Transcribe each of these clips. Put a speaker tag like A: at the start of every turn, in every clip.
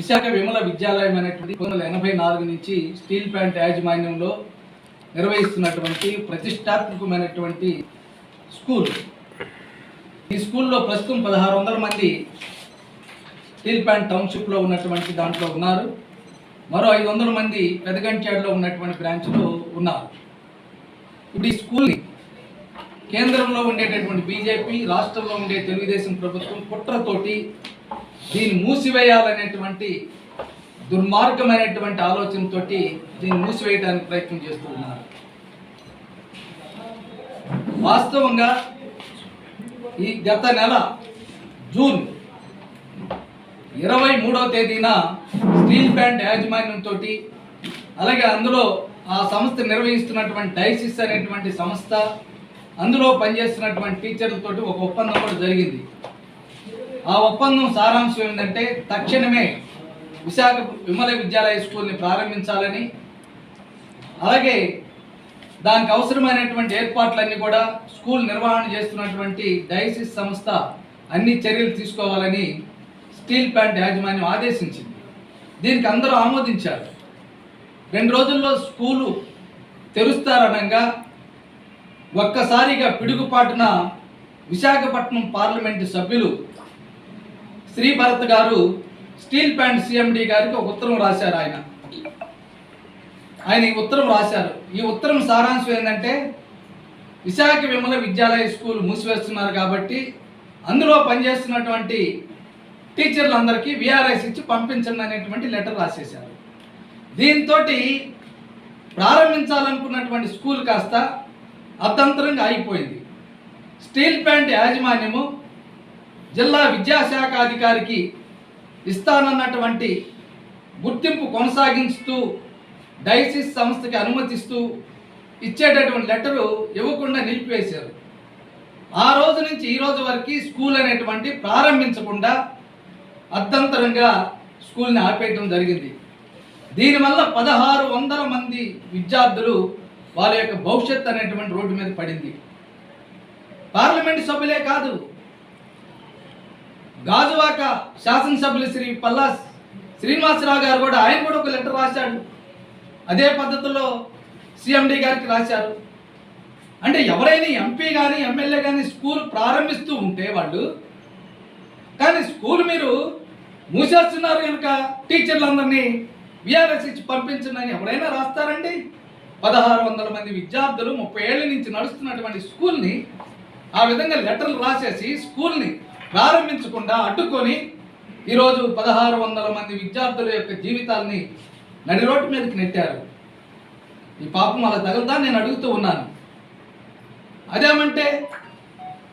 A: విశాఖ విమల విద్యాలయం అనేటువంటి పంతొమ్మిది వందల ఎనభై నాలుగు నుంచి స్టీల్ ప్లాంట్ యాజమాన్యంలో నిర్వహిస్తున్నటువంటి ప్రతిష్టాత్మకమైనటువంటి స్కూల్. ఈ స్కూల్లో ప్రస్తుతం పదహారు వందల మంది స్టీల్ ప్లాంట్ టౌన్షిప్లో ఉన్నటువంటి దాంట్లో ఉన్నారు. మరో ఐదు వందల మంది పెదగంచాడులో ఉన్నటువంటి బ్రాంచ్లో ఉన్నారు. ఇప్పుడు ఈ స్కూల్ని కేంద్రంలో ఉండేటటువంటి బీజేపీ రాష్ట్రంలో ఉండే తెలుగుదేశం ప్రభుత్వం కుట్రతోటి దీన్ని మూసివేయాలనేటువంటి దుర్మార్గమైనటువంటి ఆలోచనతో దీన్ని మూసివేయడానికి ప్రయత్నం చేస్తూ ఉన్నారు. వాస్తవంగా ఈ గత నెల జూన్ ఇరవై మూడవ తేదీన స్టీల్ ప్యాంట్ యాజమాన్యంతో అలాగే అందులో ఆ సంస్థ నిర్వహిస్తున్నటువంటి డైసిస్ అనేటువంటి సంస్థ అందులో పనిచేస్తున్నటువంటి టీచర్లతోటి ఒక ఒప్పందం కూడా జరిగింది. ఆ ఒప్పందం సారాంశం ఏంటంటే తక్షణమే విశాఖ విమల విద్యాలయ స్కూల్ని ప్రారంభించాలని అలాగే దానికి అవసరమైనటువంటి ఏర్పాట్లన్నీ కూడా స్కూల్ నిర్వహణ చేస్తున్నటువంటి డైసిస్ సంస్థ అన్ని చర్యలు తీసుకోవాలని స్టీల్ ప్లాంట్ యాజమాన్యం ఆదేశించింది. దీనికి అందరూ ఆమోదించారు. రెండు రోజుల్లో స్కూలు తెరుస్తారనగా ఒక్కసారిగా పిడుగుపాటున విశాఖపట్నం పార్లమెంటు సభ్యులు శ్రీ భరత్ గారు స్టీల్ ప్లాంట్ సిఎండి గారికి ఒక ఉత్తరం రాశారు ఆయన. ఆయన ఈ ఉత్తరం రాశారు. ఈ ఉత్తరం సారాంశం ఏంటంటే విశాఖ విమల విద్యాలయ స్కూల్ మూసివేస్తున్నారు కాబట్టి అందులో పనిచేస్తున్నటువంటి టీచర్లందరికీ విఆర్ఎస్ ఇచ్చి పంపించండి అనేటువంటి లెటర్ రాసేశారు. దీంతో ప్రారంభించాలనుకున్నటువంటి స్కూల్ కాస్త అతంతరంగా ఆగిపోయింది స్టీల్ ప్లాంట్ యాజమాన్యము జిల్లా విద్యాశాఖ అధికారికి ఇస్తానన్నటువంటి గుర్తింపు కొనసాగిస్తూ డైసిస్ సంస్థకి అనుమతిస్తూ ఇచ్చేటటువంటి లెటరు ఇవ్వకుండా నిలిపివేశారు. ఆ రోజు నుంచి ఈ రోజు వరకు స్కూల్ అనేటువంటి ప్రారంభించకుండా అర్ధంతరంగా స్కూల్ని ఆపేయటం జరిగింది. దీనివల్ల పదహారు వందల మంది విద్యార్థులు వాళ్ళ యొక్క భవిష్యత్ అనేటువంటి రోడ్డు మీద పడింది. పార్లమెంట్ సభ్యులే కాదు గాజువాక శాసనసభ్యులు శ్రీ పల్లా శ్రీనివాసరావు గారు కూడా ఆయన కూడా ఒక లెటర్ రాశాడు. అదే పద్ధతిలో సిఎండి గారికి రాశారు. అంటే ఎవరైనా ఎంపీ కానీ ఎమ్మెల్యే కానీ స్కూల్ ప్రారంభిస్తూ ఉంటే వాళ్ళు కానీ స్కూల్ మీరు మూసేస్తున్నారు కనుక టీచర్లందరినీ విఆర్ఎస్ ఇచ్చి పంపించండి ఎవరైనా రాస్తారండి? పదహారు వందల మంది విద్యార్థులు ముప్పై ఏళ్ళ నుంచి నడుస్తున్నటువంటి స్కూల్ని ఆ విధంగా లెటర్లు రాసేసి స్కూల్ని ప్రారంభించకుండా అడ్డుకొని ఈరోజు పదహారు వందల మంది విద్యార్థుల యొక్క జీవితాల్ని నడి రోడ్డు మీదకి నెట్టారు. ఈ పాపం అలా తగలదా నేను అడుగుతూ ఉన్నాను. అదేమంటే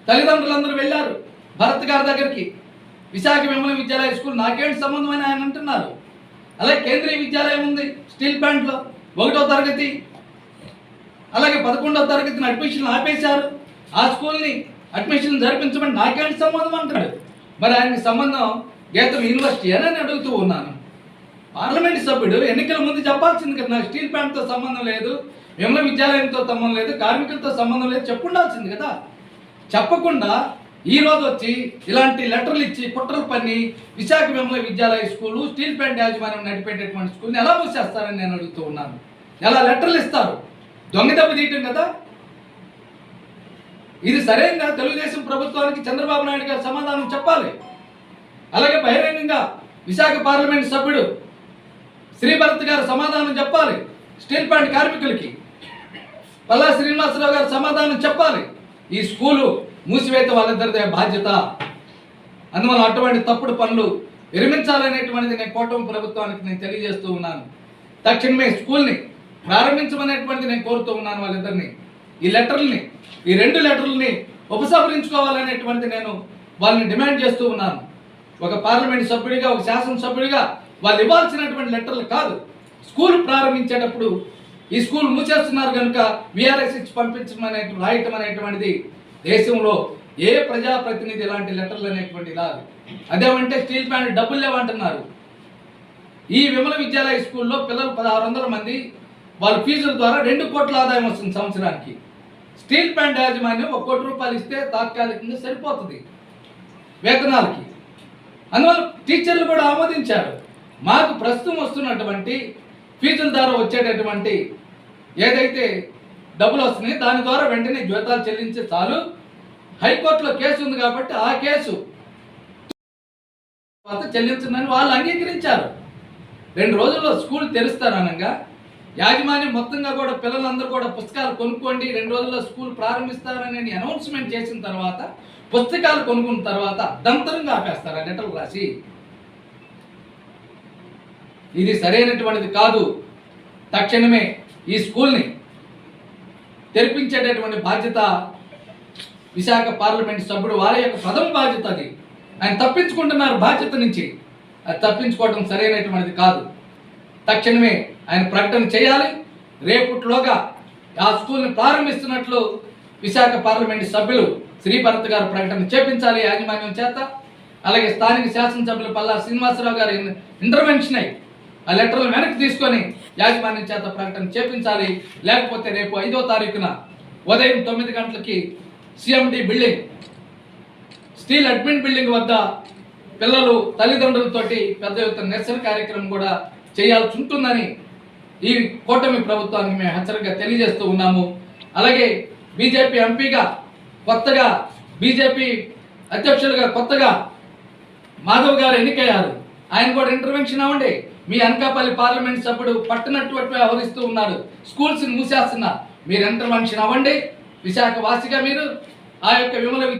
A: తల్లిదండ్రులందరూ వెళ్ళారు భరత్ గారి దగ్గరికి. విశాఖ విమల విద్యాలయ స్కూల్ నాకేంటి సంబంధం అని ఆయన అంటున్నారు. అలాగే కేంద్రీయ విద్యాలయం ఉంది స్టీల్ ప్లాంట్లో ఒకటో తరగతి అలాగే పదకొండవ తరగతిని అడ్మిషన్ ఆపేశారు. ఆ స్కూల్ని అడ్మిషన్ జరిపించమని నాకేంటి సంబంధం అంటాడు మరి ఆయనకి సంబంధం గీతం యూనివర్సిటీ అని నేను అడుగుతూ ఉన్నాను. పార్లమెంట్ సభ్యుడు ఎన్నికల ముందు చెప్పాల్సింది కదా నాకు స్టీల్ ప్లాంట్తో సంబంధం లేదు విమల విద్యాలయంతో సంబంధం లేదు కార్మికులతో సంబంధం లేదు చెప్పుండాల్సింది కదా. చెప్పకుండా ఈ రోజు వచ్చి ఇలాంటి లెటర్లు ఇచ్చి కుట్రలు పన్ని Visakha Vimala Vidyalaya school steel plant యాజమాన్యం నడిపేటటువంటి స్కూల్ని ఎలా మూసేస్తారని నేను అడుగుతూ ఉన్నాను. ఎలా లెటర్లు ఇస్తారు? దొంగ దెబ్బ తీయటం కదా? ఇది సరైన తెలుగుదేశం ప్రభుత్వానికి చంద్రబాబు నాయుడు గారు సమాధానం చెప్పాలి. అలాగే బహిరంగంగా విశాఖ పార్లమెంట్ సభ్యుడు శ్రీభరత్ గారు సమాధానం చెప్పాలి. స్టీల్ ప్లాంట్ కార్మికులకి పల్లా శ్రీనివాసరావు గారు సమాధానం చెప్పాలి. ఈ స్కూలు మూసివేత వాళ్ళిద్దరిదే బాధ్యత. అందువల్ల అటువంటి తప్పుడు పనులు విరమించాలనేటువంటిది నేను కూటమి ప్రభుత్వానికి నేను తెలియజేస్తూ ఉన్నాను. తక్షణమే స్కూల్ని ప్రారంభించమనేటువంటిది నేను కోరుతూ ఉన్నాను వాళ్ళిద్దరిని. ఈ లెటర్లని ఈ రెండు లెటర్లని ఉపసంహరించుకోవాలనేటువంటి నేను వాళ్ళని డిమాండ్ చేస్తూ ఉన్నాను. ఒక పార్లమెంట్ సభ్యుడిగా ఒక శాసనసభ్యుడిగా వాళ్ళు ఇవ్వాల్సినటువంటి లెటర్లు కాదు. స్కూల్ ప్రారంభించేటప్పుడు ఈ స్కూల్ మూసేస్తున్నారు కనుక విఆర్ఎస్ ఇచ్చి పంపించడం అనే రాయటం అనేటువంటిది దేశంలో ఏ ప్రజాప్రతినిధి ఇలాంటి లెటర్లు అనేటువంటి రాదు. అదేమంటే స్టీల్ ప్లాంట్ డబ్బులు లేవంటున్నారు. ఈ విమల విద్యాలయ స్కూల్లో పిల్లలు పదహారు వందల మంది వాళ్ళ ఫీజుల ద్వారా రెండు కోట్ల ఆదాయం వస్తుంది సంవత్సరానికి. స్టీల్ ప్లాంట్ యాజమాన్యం ఒక కోటి రూపాయలు ఇస్తే తాత్కాలికంగా సరిపోతుంది వేతనాలకి. అందువల్ల టీచర్లు కూడా ఆమోదించారు. మాకు ప్రస్తుతం వస్తున్నటువంటి ఫీజుల ద్వారా వచ్చేటటువంటి ఏదైతే డబ్బులు వస్తున్నాయి దాని ద్వారా వెంటనే జీతాలు చెల్లించే చాలు. హైకోర్టులో కేసు ఉంది కాబట్టి ఆ కేసు తర్వాత వాళ్ళు అంగీకరించారు. రెండు రోజుల్లో స్కూల్ తెరుస్తారనగా యాజమాన్యం మొత్తంగా కూడా పిల్లలందరూ కూడా పుస్తకాలు కొనుక్కోండి రెండు రోజుల్లో స్కూల్ ప్రారంభిస్తారని అనౌన్స్మెంట్ చేసిన తర్వాత పుస్తకాలు కొనుక్కున్న తర్వాత దంతరంగా ఆపేస్తారు ఆ లెటర్లు రాసి. ఇది సరైనటువంటిది కాదు. తక్షణమే ఈ స్కూల్ని తెరిపించేటటువంటి బాధ్యత విశాఖ పార్లమెంట్ సభ్యుడు వారి యొక్క ప్రథమ బాధ్యత అది. ఆయన తప్పించుకుంటున్నారు బాధ్యత నుంచి. అది తప్పించుకోవడం సరైనటువంటిది కాదు. తక్షణమే ఆయన ప్రకటన చేయాలి. రేపుట్లోగా ఆ స్కూల్ని ప్రారంభిస్తున్నట్లు విశాఖ పార్లమెంట్ సభ్యులు శ్రీభరత్ గారు ప్రకటన చేపించాలి యాజమాన్యం చేత. అలాగే స్థానిక శాసనసభ్యులు పల్లా శ్రీనివాసరావు గారి ఇంటర్వెన్షన్ అయి ఆ లెటర్లు వెనక్కి తీసుకొని యాజమాన్యం చేత ప్రకటన చేపించాలి. లేకపోతే రేపు ఐదో తారీఖున ఉదయం తొమ్మిది గంటలకి CMD building steel admin building వద్ద పిల్లలు తల్లిదండ్రులతోటి పెద్ద ఎత్తున నిరసన కార్యక్రమం కూడా చేయాల్సి ఉంటుందని ఈ కూటమి ప్రభుత్వానికి మేము హెచ్చరికగా తెలియజేస్తూ ఉన్నాము. అలాగే బీజేపీ ఎంపీగా కొత్తగా బీజేపీ అధ్యక్షులుగా కొత్తగా మాధవ్ గారు ఎన్నికయ్యారు. ఆయన కూడా ఇంటర్వెన్షన్ అవ్వండి. మీ అనకాపల్లి పార్లమెంట్ సభ్యుడు పట్టనట్టు వ్యవహరిస్తూ ఉన్నారు స్కూల్స్ మూసేస్తున్నారు. మీరు ఇంటర్వెన్షన్ అవ్వండి. విశాఖ వాసిగా మీరు ఆ యొక్క విమల విద్య